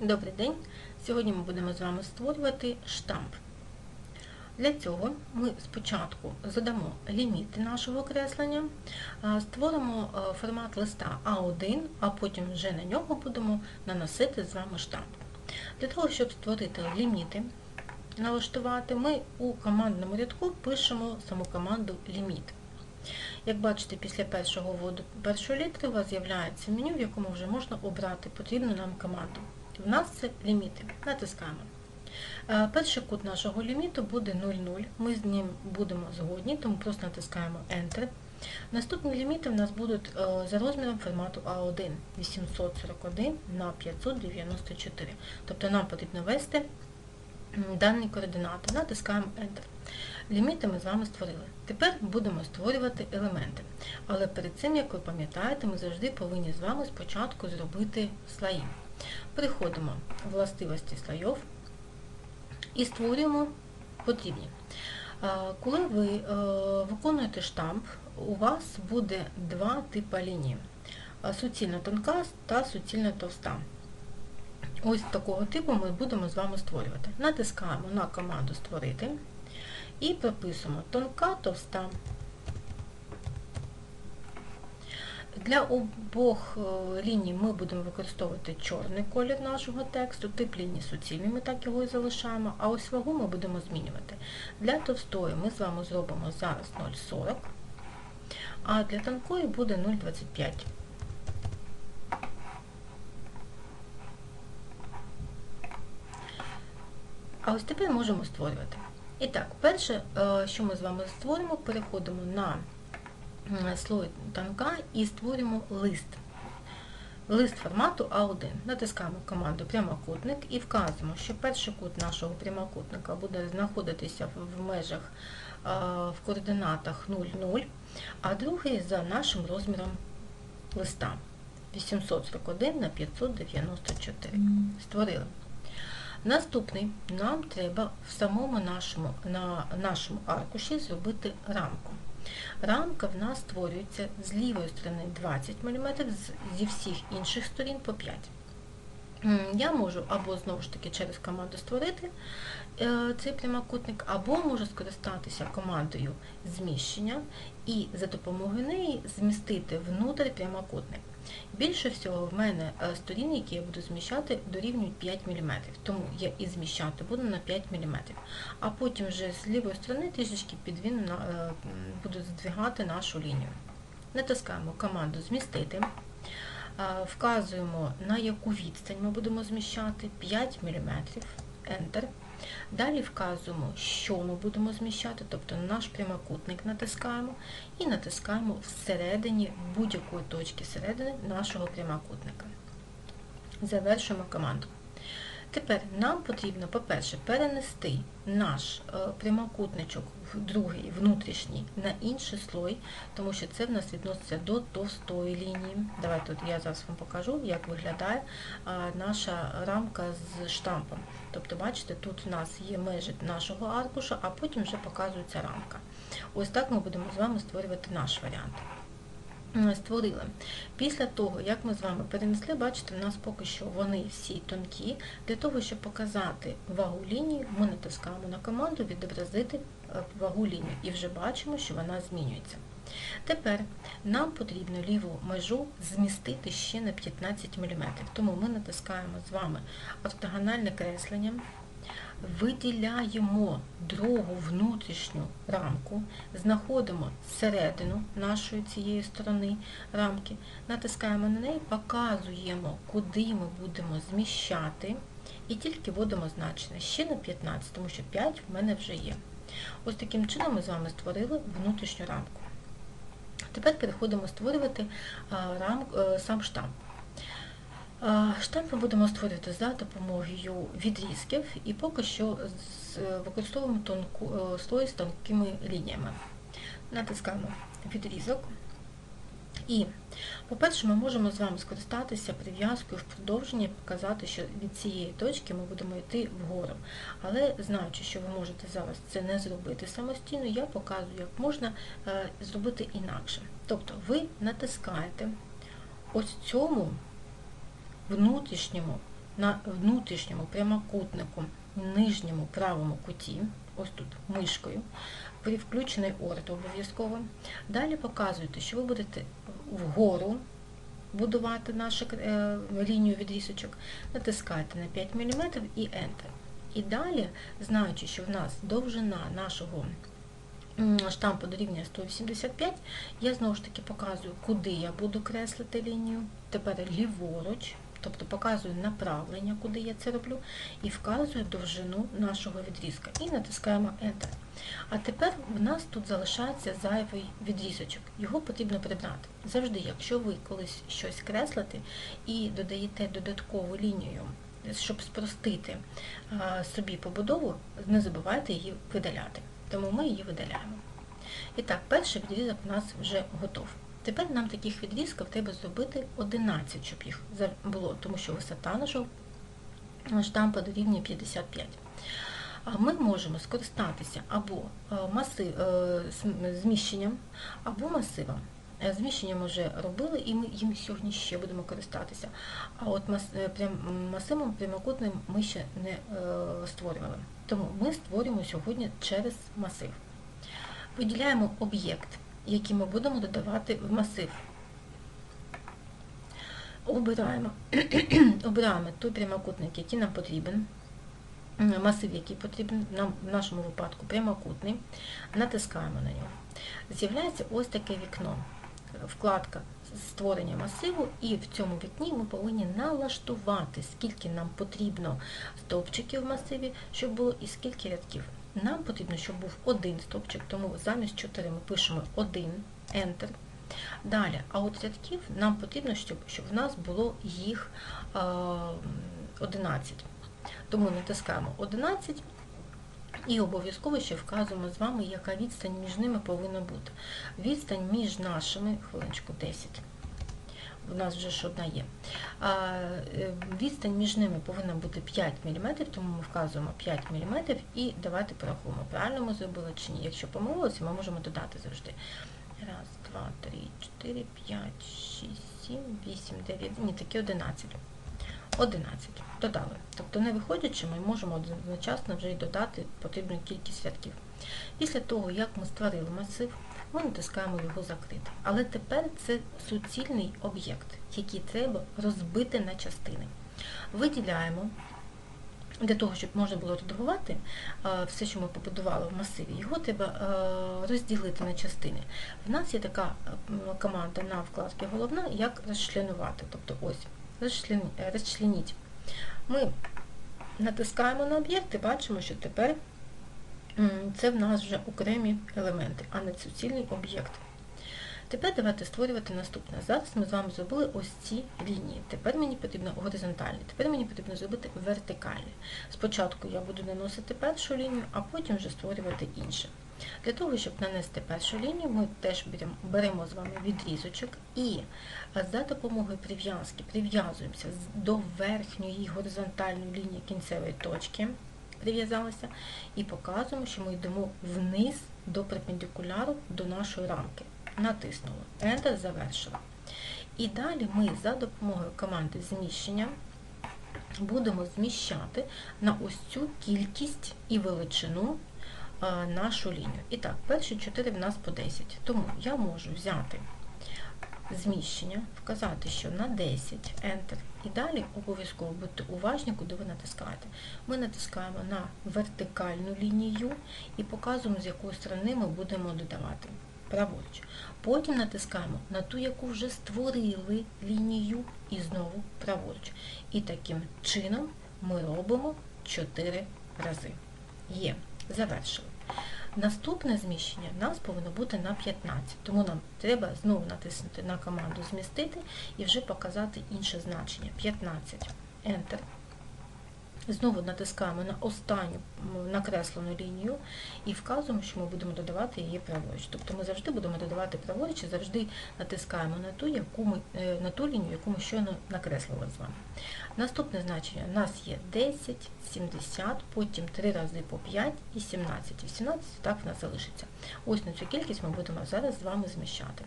Добрий день! Сьогодні ми будемо з вами створювати штамп. Для цього ми спочатку задамо ліміти нашого креслення, створимо формат листа А1, а потім вже на нього будемо наносити з вами штамп. Для того, щоб створити ліміти, налаштувати, ми у командному рядку пишемо саму команду ліміт. Як бачите, після першого вводу першої літери у вас з'являється меню, в якому вже можна обрати потрібну нам команду. В нас це ліміти. Натискаємо. Е, Перший кут нашого ліміту буде 0,0. Ми з ним будемо згодні, тому просто натискаємо Enter. Наступні ліміти в нас будуть е, за розміром формату А1 841 на 594. Тобто нам потрібно ввести дані координати. Натискаємо Enter. Ліміти ми з вами створили. Тепер будемо створювати елементи. Але перед цим, як ви пам'ятаєте, ми завжди повинні з вами спочатку зробити слої. Переходимо в властивості слоїв і створюємо потрібні. Коли ви е, виконуєте штамп, у вас буде два типи лінії. Суцільно тонка та суцільно товста. Ось такого типу ми будемо з вами створювати. Натискаємо на команду Створити і прописуємо тонка, товста. Для обох е, ліній ми будемо використовувати чорний колір нашого тексту, тип лінії суцільний, ми так його і залишаємо, а ось вагу ми будемо змінювати. Для товстої ми з вами зробимо зараз 0,40, а для тонкої буде 0,25. А ось тепер можемо створювати. І так, перше, е, що ми з вами створимо, переходимо на слой танка і створюємо лист. Лист формату А1. Натискаємо команду прямокутник і вказуємо, що перший кут нашого прямокутника буде знаходитися в- межах в координатах 0,0, а другий за нашим розміром листа 841 на 594. Створили. Наступний нам треба в самому нашому, на нашому аркуші зробити рамку. Рамка в нас створюється з лівої сторони 20 мм, зі всіх інших сторін по 5 М, Я можу або знову ж таки через команду створити е, цей прямокутник, або можу скористатися командою зміщення і за допомогою неї змістити внутрі прямокутник. Більше всього в мене е, сторін, які я буду зміщати, дорівнюють 5 мм, тому я і зміщати буду на 5 мм. А потім вже з лівої сторони трішечки підвину, на- е, буду здвигати нашу лінію. Натискаємо команду Змістити. Е, Вказуємо, на яку відстань ми будемо зміщати 5 мм, Enter. Далі вказуємо, що ми будемо зміщати, тобто наш прямокутник натискаємо і натискаємо всередині будь-якої точки середини нашого прямокутника. Завершуємо команду. Тепер нам потрібно, по-перше, перенести наш е, прямокутничок в другий внутрішній на інший слой, тому що це в нас відноситься до товстої лінії. Давайте от я зараз вам покажу, як виглядає наша рамка з штампом. Тобто, бачите, тут у нас є межі нашого аркуша, а потім вже показується рамка. Ось так ми будемо з вами створювати наш варіант. Створили. Після того, як ми з вами перенесли, бачите, в нас поки що вони всі тонкі. Для того, щоб показати вагу лінії, ми натискаємо на команду відобразити е, вагу лінії і вже бачимо, що вона змінюється. Тепер нам потрібно ліву межу змістити ще на 15 мм. Тому ми натискаємо з вами ортогональне креслення, виділяємо другу внутрішню рамку, знаходимо середину нашої цієї сторони рамки, натискаємо на неї, показуємо, куди ми будемо зміщати, і тільки вводимо значення ще на 15, тому що 5 в мене вже є. Ось таким чином ми з вами створили внутрішню рамку. Тепер переходимо створювати е, сам штамп. Штамп ми будемо створювати за допомогою відрізків і поки що використовуємо тонку, е, слой з тонкими лініями. Натискаємо відрізок. І, по-перше, ми можемо з вами скористатися прив'язкою в продовженні показати, що від цієї точки ми будемо йти вгору. Але знаючи, що ви можете зараз це не зробити самостійно, я показую, як можна е, зробити інакше. Тобто ви натискаєте ось цьому внутрішньому на внутрішньому прямокутнику нижньому правому куті, ось тут мишкою, при включений орт обов'язково. Далі показуєте, що ви будете вгору будувати нашу е, лінію відрізочок, натискаєте на 5 мм і Enter. І далі, знаючи, що в нас довжина нашого штампу дорівнює 185, я знову ж таки показую, куди я буду креслити лінію. Тепер ліворуч, тобто показую направлення, куди я це роблю, і вказую довжину нашого відрізка. І натискаємо Enter. А тепер в нас тут залишається зайвий відрізочок. Його потрібно прибрати. Завжди, якщо ви колись щось креслите і додаєте додаткову лінію, щоб спростити собі побудову, не забувайте її видаляти. Тому ми її видаляємо. І так, перший відрізок у нас вже готов. Тепер нам таких відрізків треба зробити 11, щоб їх було, тому що висота нашого штампа дорівнює 55. Ми можемо скористатися або масив, зміщенням, або масивом. Е, Зміщення ми вже робили, і ми їм сьогодні ще будемо користатися. А от масивом прямокутним ми ще не е, створювали. Тому ми створюємо сьогодні через масив. Виділяємо об'єкт, який ми будемо додавати в масив. Обираємо, обираємо той прямокутник, який нам потрібен, масив, який потрібен, нам в нашому випадку прямокутний, натискаємо на нього. З'являється ось таке вікно, вкладка створення масиву, і в цьому вікні ми повинні налаштувати, скільки нам потрібно стовпчиків в масиві, щоб було і скільки рядків. Нам потрібно, щоб був один стовпчик, тому замість 4 ми пишемо 1, Enter. Далі, а от рядків нам потрібно, щоб щоб в нас було їх е, 11. Тому натискаємо 11 і обов'язково ще вказуємо з вами, яка відстань між ними повинна бути. Відстань між нашими, хвилиночку 10. У нас вже ж одна є. Відстань між ними повинна бути 5 мм, тому ми вказуємо 5 мм і давайте порахуємо, правильно ми зробили чи ні. Якщо помилилися, ми можемо додати завжди. Раз, два, три, чотири, п'ять, шість, сім, вісім, дев'ять, ні, такі 11. 11. Додали. Тобто, не виходячи, ми можемо одночасно вже й додати потрібну кількість рядків. Після того, як ми створили масив, ми натискаємо його закрити. Але тепер це суцільний об'єкт, який треба розбити на частини. Виділяємо. Для того, щоб можна було редагувати все, що ми побудували в масиві, його треба розділити на частини. В нас є така команда на вкладці головна, як розчленувати. Тобто ось, розчленіть. Ми натискаємо на об'єкт і бачимо, що тепер це в нас вже окремі елементи, а не суцільний об'єкт. Тепер давайте створювати наступне. Зараз ми з вами зробили ось ці лінії. Тепер мені потрібно горизонтальні, тепер мені потрібно зробити вертикальні. Спочатку я буду наносити першу лінію, а потім вже створювати інше. Для того, щоб нанести першу лінію, ми теж беремо з вами відрізочок і за допомогою прив'язки прив'язуємося до верхньої горизонтальної лінії кінцевої точки, прив'язалися, і показуємо, що ми йдемо вниз до перпендикуляру до нашої рамки натиснули. Enter завершили. І далі ми за допомогою команди зміщення будемо зміщати на ось цю кількість і величину нашу лінію. І так, перші 4 в нас по 10. Тому я можу взяти зміщення, вказати, що на 10 Enter. І далі обов'язково будьте уважні, куди ви натискаєте. Ми натискаємо на вертикальну лінію і показуємо, з якої сторони ми будемо додавати праворуч. Потім натискаємо на ту, яку вже створили лінію, і знову праворуч. І таким чином ми робимо 4 рази. Є, завершили. Наступне зміщення в нас повинно бути на 15, тому нам треба знову натиснути на команду Змістити і вже показати інше значення. 15. Enter. Знову натискаємо на останню накреслену лінію і вказуємо, що ми будемо додавати її праворуч. Тобто ми завжди будемо додавати праворуч і завжди натискаємо на ту, яку ми, е, на ту лінію, яку ми щойно накреслили з вами. Наступне значення у нас є 10, 70, потім 3 рази по 5 і 17. І 17 так в нас залишиться. Ось на цю кількість ми будемо зараз з вами зміщати.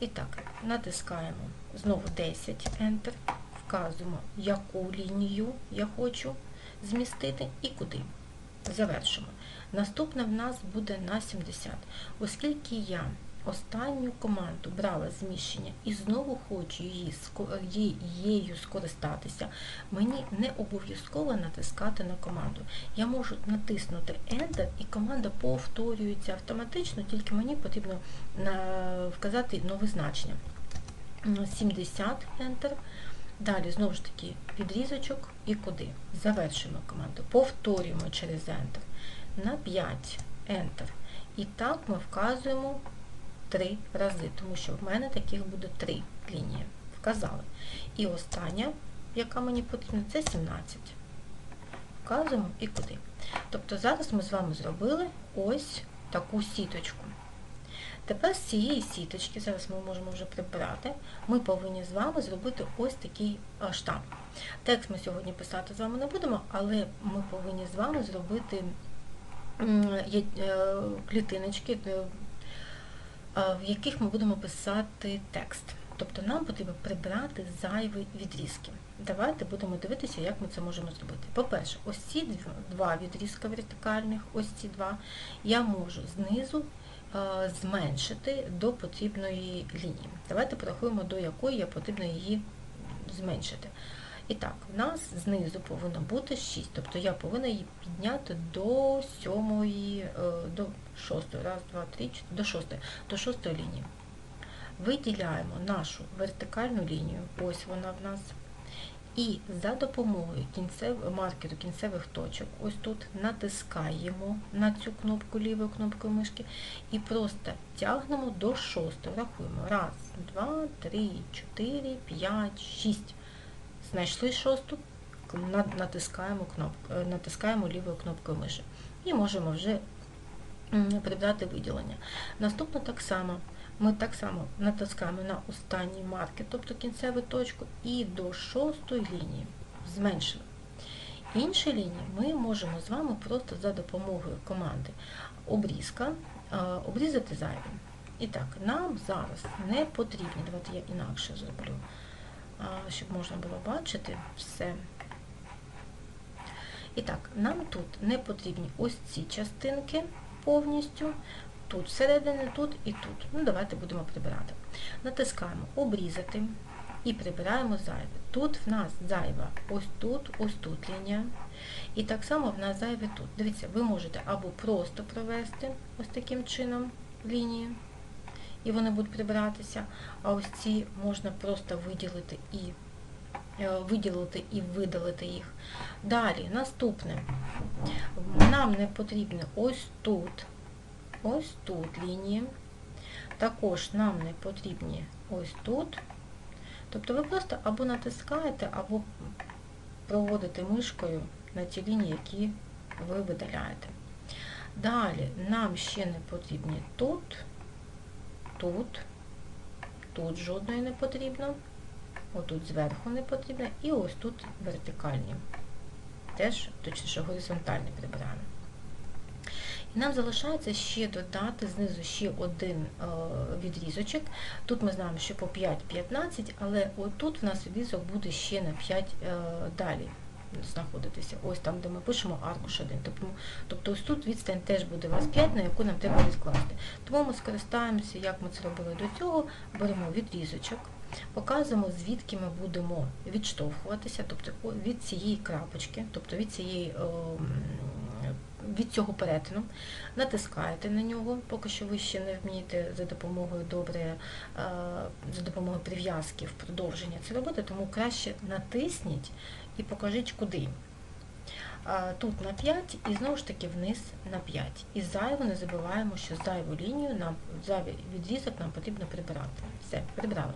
І так, натискаємо знову 10 Enter вказуємо, яку лінію я хочу змістити і куди. Завершимо. Наступна в нас буде на 70. Оскільки я останню команду брала зміщення і знову хочу її, її- скористатися, мені не обов'язково натискати на команду. Я можу натиснути Enter і команда повторюється автоматично, тільки мені потрібно вказати нове значення. 70 Enter. Далі знову ж таки відрізочок і куди. Завершуємо команду. Повторюємо через Enter. На 5 Enter. І так ми вказуємо 3 рази, тому що в мене таких буде 3 лінії. Вказали. І остання, яка мені потрібна, це 17. Вказуємо і куди. Тобто зараз ми з вами зробили ось таку сіточку. Тепер з цієї сіточки, зараз ми можемо вже прибрати, ми повинні з вами зробити ось такий штамп. Текст ми сьогодні писати з вами не будемо, але ми повинні з вами зробити е, клітиночки, е, в яких ми будемо писати текст. Тобто нам потрібно прибрати зайві відрізки. Давайте будемо дивитися, як ми це можемо зробити. По-перше, ось ці два відрізка вертикальних, ось ці два, я можу знизу зменшити до потрібної лінії. Давайте порахуємо, до якої потрібно її зменшити. І так, в нас знизу повинно бути 6, тобто я повинна її підняти до сьомої, е, до шостої, раз, два, три, до шостої, до шостої лінії. Виділяємо нашу вертикальну лінію, ось вона в нас. І за допомогою кінцев, маркеру кінцевих точок, ось тут натискаємо на цю кнопку лівою кнопкою мишки і просто тягнемо до шостої. Рахуємо. Раз, два, три, чотири, п'ять, шість. Знайшли шосту, натискаємо, кнопку, е, натискаємо лівою кнопкою миші. І можемо вже прибрати виділення. Наступно так само. Ми так само натискаємо на останній маркер, тобто кінцеву точку, і до шостої лінії зменшили. Інші лінії ми можемо з вами просто за допомогою команди обрізка обрізати зайвим. І так, нам зараз не потрібні, давайте я інакше зроблю, щоб можна було бачити все. І так, нам тут не потрібні ось ці частинки повністю, тут всередині, тут і тут. Ну, давайте будемо прибирати. Натискаємо обрізати і прибираємо зайве. Тут в нас зайва ось тут, ось тут лінія. І так само в нас зайве тут. Дивіться, ви можете або просто провести ось таким чином лінії, і вони будуть прибиратися, а ось ці можна просто виділити і е, виділити і видалити їх. Далі, наступне. Нам не потрібно ось тут, ось тут лінії. Також нам не потрібні ось тут. Тобто ви просто або натискаєте, або проводите мишкою на ті лінії, які ви видаляєте. Далі нам ще не потрібні тут, тут, тут жодної не потрібно, отут зверху не потрібно, і ось тут вертикальні. Теж, точніше, горизонтальні прибираємо. Нам залишається ще додати знизу ще один е, відрізочок. Тут ми знаємо, що по 5-15, але отут в нас відрізок буде ще на 5 е, далі знаходитися. Ось там, де ми пишемо аркуш 1. Тобто, тобто ось тут відстань теж буде у вас 5, на яку нам треба відкласти. Тому ми скористаємося, як ми це робили до цього, беремо відрізочок, показуємо, звідки ми будемо відштовхуватися, тобто від цієї крапочки, тобто від цієї. Від цього перетину, натискаєте на нього, поки що ви ще не вмієте за допомогою добре, е, за допомогою прив'язки в продовження це робити, тому краще натисніть і покажіть куди. Тут на 5 і знову ж таки вниз на 5. І зайву не забуваємо, що зайву лінію, нам, зайвий відрізок нам потрібно прибирати. Все, прибрали,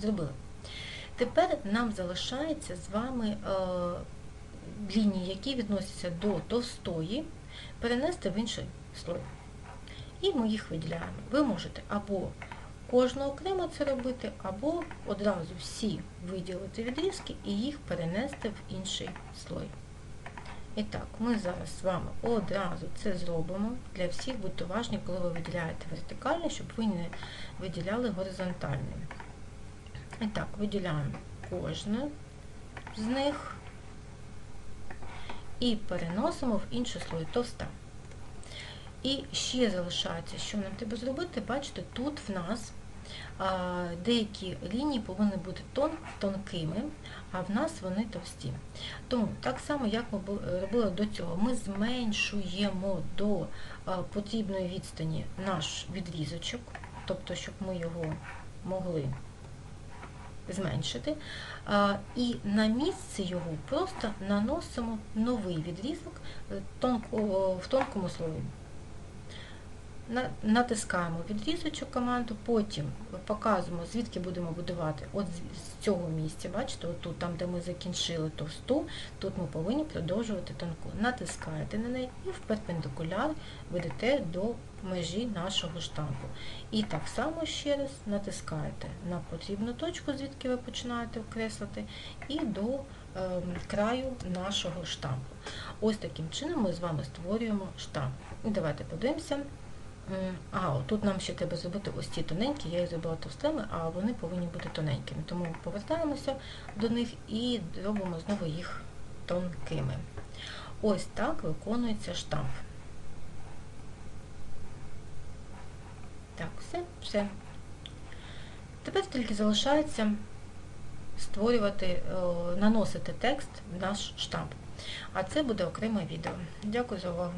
зробили. Тепер нам залишається з вами е, лінії, які відносяться до товстої, перенести в інший слой. І ми їх виділяємо. Ви можете або кожну окремо це робити, або одразу всі виділити відрізки і їх перенести в інший слой. І так, ми зараз з вами одразу це зробимо. Для всіх будьте уважні, коли ви виділяєте вертикальне, щоб ви не виділяли горизонтальне. І так, виділяємо кожне з них і переносимо в інший слой товста. І ще залишається, що нам треба зробити, бачите, тут в нас деякі лінії повинні бути тон, тонкими, а в нас вони товсті. Тому так само, як ми робили до цього, ми зменшуємо до потрібної відстані наш відрізочок, тобто, щоб ми його могли зменшити. І на місце його просто наносимо новий відрізок е, в тонкому слої. Натискаємо відрізочок команду, потім показуємо, звідки будемо будувати. От з- цього місця, бачите, отут, там, де ми закінчили товсту, тут ми повинні продовжувати тонку. Натискаєте на неї і в перпендикуляр ведете до межі нашого штампу. І так само ще раз натискаєте на потрібну точку, звідки ви починаєте окреслити, і до ем, краю нашого штампу. Ось таким чином ми з вами створюємо штамп. Давайте подивимося. А, тут нам ще треба зробити ось ці тоненькі, я їх зробила товстими, а вони повинні бути тоненькими. Тому повертаємося до них і робимо знову їх тонкими. Ось так виконується штамп. Так, все, все. Тепер тільки залишається створювати, е, наносити текст в наш штамп. А це буде окреме відео. Дякую за увагу.